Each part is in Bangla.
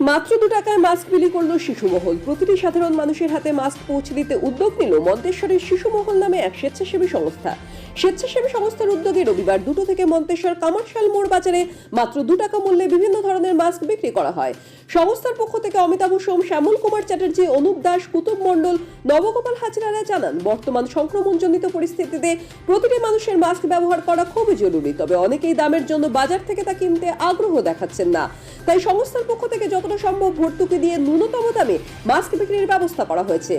মাত্র দু টাকায় মাস্ক বিলি করল শিশুমহল। প্রতিটি সাধারণ মানুষের হাতে মাস্ক পৌঁছে দিতে উদ্যোগ নিল মন্তেশ্বরের শিশুমহল নামে এক স্বেচ্ছাসেবী সংস্থা। স্বেচ্ছাসেবী সংস্থার উদ্যোগে রবিবার দুটো থেকে মন্তেশ্বর কামারশাল মোড় বাজারে মাত্র দু টাকা মূল্যে বিভিন্ন ধরনের মাস্ক বিক্রি করা হয়। সংস্থার পক্ষ থেকে অমিতাভ সোম, শ্যামল কুমার চ্যাটার্জি, অনুপ দাস, কুতুব মণ্ডল, নবগোপাল হাজরারা জানান, বর্তমান সংক্রমণজনিত পরিস্থিতিতে প্রতিটি মানুষের মাস্ক ব্যবহার করা খুবই জরুরি। তবে অনেকেই দামের জন্য বাজার থেকে তা কিনতে আগ্রহ দেখাচ্ছেন না। তাই সংস্থার পক্ষ থেকে যতটা সম্ভব ভর্তুকি দিয়ে ন্যূনতম দামে মাস্ক বিক্রির ব্যবস্থা করা হয়েছে।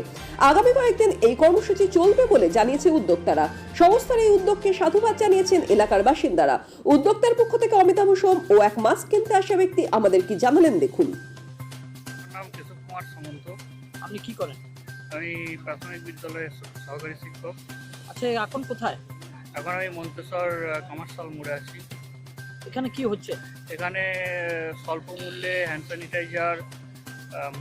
আগামী কয়েকদিন এই কর্মসূচি চলবে বলে জানিয়েছে উদ্যোক্তারা। সংস্থার এই উদ্যোগকে সাধুবাদ জানিয়েছেন এলাকার বাসিন্দারা। উদ্যোক্তার পক্ষ থেকে অমিতাভ সোম ও এক মাস্ক কিনতে আসা ব্যক্তি আমাদের কি জানালেন দেখুন। নাম কেশব কুমার সামন্ত। আপনি কি করেন? আমি প্রাথমিক বিদ্যালয়ের সহকারী শিক্ষক। আচ্ছা এখন কোথায়? এখন আমি মন্তেশ্বর কামারশাল মোড়ে আছি। এখানে কি হচ্ছে? এখানে স্বল্প মূল্যে হ্যান্ড স্যানিটাইজার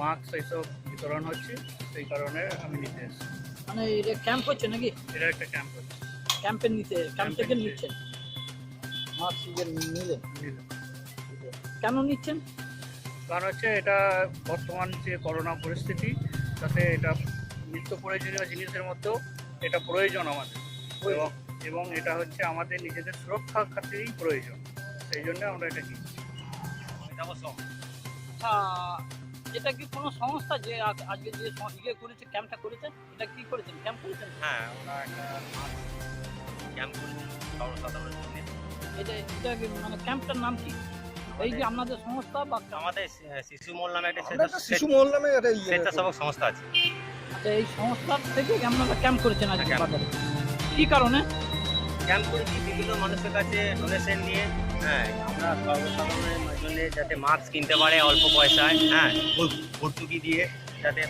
মাস্ক এইসব বিতরণ হচ্ছে সেই কারণে আমি নিতে এসেছি। মানে এটা ক্যাম্প হচ্ছে নাকি? এটা একটা ক্যাম্প হচ্ছে। ক্যাম্পের নিতে ক্যাম্প থেকে নিচ্ছেন? মাস্ক নিলেন। কেন নিচ্ছেন? কারণ হচ্ছে এটা বর্তমান যে করোনা পরিস্থিতি তাতে এটা নিত্য প্রয়োজনীয় জিনিসের মধ্যেও এটা প্রয়োজন আমাদের। এবং এটা হচ্ছে আমাদের নিজেদের সুরক্ষা খাতিরেই প্রয়োজন। সেই জন্য আমরা এটা কিনছি। আচ্ছা এটা কি কোনো সংস্থা যে আজকে যে ইয়ে করেছে ক্যাম্পটা করেছে? এটা কি করেছেন? ক্যাম্প করেছেন? হ্যাঁ ওরা একটা ক্যাম্প করেছে সর্বসাধারণের জন্য। এটা এটা কি মানে ক্যাম্পটার নাম কি? এই যে আপনাদের সংস্থা বা আমাদের শিশু মহল নামে একটা শিশু মহল নামে একটা ইয়ে স্বেচ্ছাসেবক সংস্থা আছে। আচ্ছা, এই সংস্থার থেকে আপনারা ক্যাম্প করেছেন আজকে হ্যাঁ। বাজারে। কি কারণে? ক্যাম্প করেছি। বিভিন্ন মানুষের কাছে ডোনেশন নিয়ে হ্যাঁ আমরা সর্বসাধারণের জন্য যাতে মাস্ক কিনতে পারে অল্প পয়সায় হ্যাঁ ভর- ভর্তুকি দিয়ে যাতে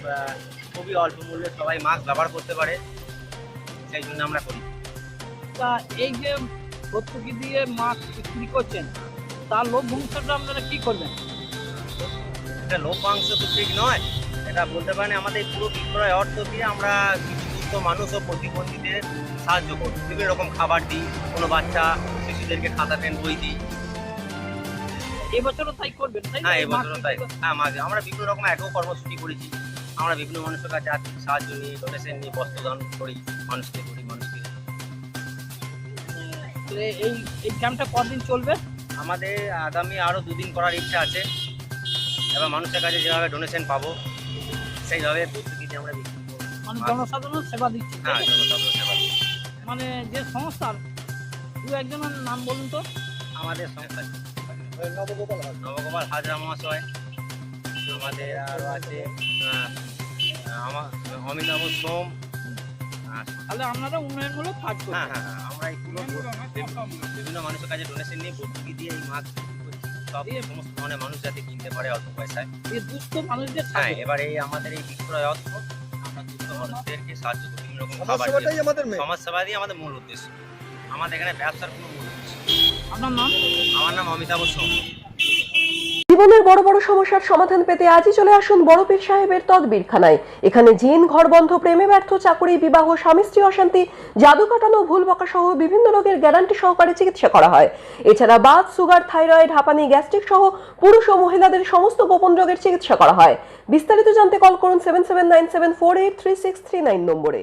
খুবই অল্প মূল্যে সবাই মাস্ক ব্যবহার করতে পারে সেই জন্য আমরা করি। তা এই যে ভর্তুকি দিয়ে মাছ বিক্রি করছেন তার লোভ ভবিষ্যৎটা আপনারা কি করবেন? এটা লভ্যাংশ তো ঠিক নয়। এটা বলতে পারেন আমাদের পুরো বিক্রয় অর্থ দিয়ে আমরা কিছু দুস্থ মানুষ ও প্রতিবন্ধীদের সাহায্য করি বিভিন্ন রকম খাবার দিই কোনো বাচ্চা শিশুদেরকে খাতা পেন বই দিই। এবছরও তাই করবেন হ্যাঁ এবছরও তাই। হ্যাঁ মাঝে আমরা বিভিন্ন রকম একও কর্মসূচি করেছি। আমরা বিভিন্ন মানুষের কাছে আর্থিক সাহায্য নিয়ে ডোনেশন নিয়ে বস্ত্রদান করি মানুষকে করি মানুষকে এই এই ক্যাম্পটা কদিন চলবে? আমাদের আগামী আরও দুদিন করার ইচ্ছা আছে। এবার মানুষের কাছে যেভাবে ডোনেশন পাবো সেইভাবে প্রস্তুতি আমরা মানে আচ্ছা। জনসাধারণ সেবা দিচ্ছে হ্যাঁ জনসাধারণ সেবা দিই। মানে যে সংস্থার দু একজনের নাম বলুন তো আমাদের সংস্থা নবগোপাল হাজরা। মহাশয় আমাদের আরও আছে আমার অমিতাভ সোম তাহলে আপনারা উন্নয়নমূলক কাজ করছেন হ্যাঁ হ্যাঁ হ্যাঁ, আমরা এই পুরো বিভিন্ন মানুষের কাছে ডোনেশন নিয়ে ভর্তুকি দিয়ে এই মাছ সব সমস্ত ধরনের মানুষ যাতে কিনতে পারে অল্প পয়সায় এই দুস্থ মানুষদের হ্যাঁ এবার এই আমাদের এই বিক্রয় অর্থ দুস্থ মানুষদেরকে সাহায্য করি বিভিন্ন রকম খাবার সেবাটাই আমাদের সমাজ সেবা আমাদের মূল উদ্দেশ্য। আমাদের এখানে ব্যবসার কোনো মূল উদ্দেশ্য। আপনার নাম? আমার নাম অমিতাভ সোম জীবনের বড় বড় সমস্যার সমাধান পেতে আজই চলে আসুন বড় পীর সাহেবের তদবিরখানায়। এখানে জিন ঘর বন্ধ প্রেমে ব্যর্থ, চাকরি, বিবাহ, স্বামী, স্ত্রী অশান্তি, জাদু কাটানো, ভুল বকা সহ বিভিন্ন রোগের গ্যারান্টি সহকারে চিকিৎসা করা হয়। এছাড়া বাত সুগার, থাইরয়েড, হাঁপানি, গ্যাস্ট্রিক সহ পুরুষ ও মহিলাদের সমস্ত গোপন রোগের চিকিৎসা করা হয়। বিস্তারিত জানতে কল করুন seven seven nine seven four eight three six three nine নম্বরে।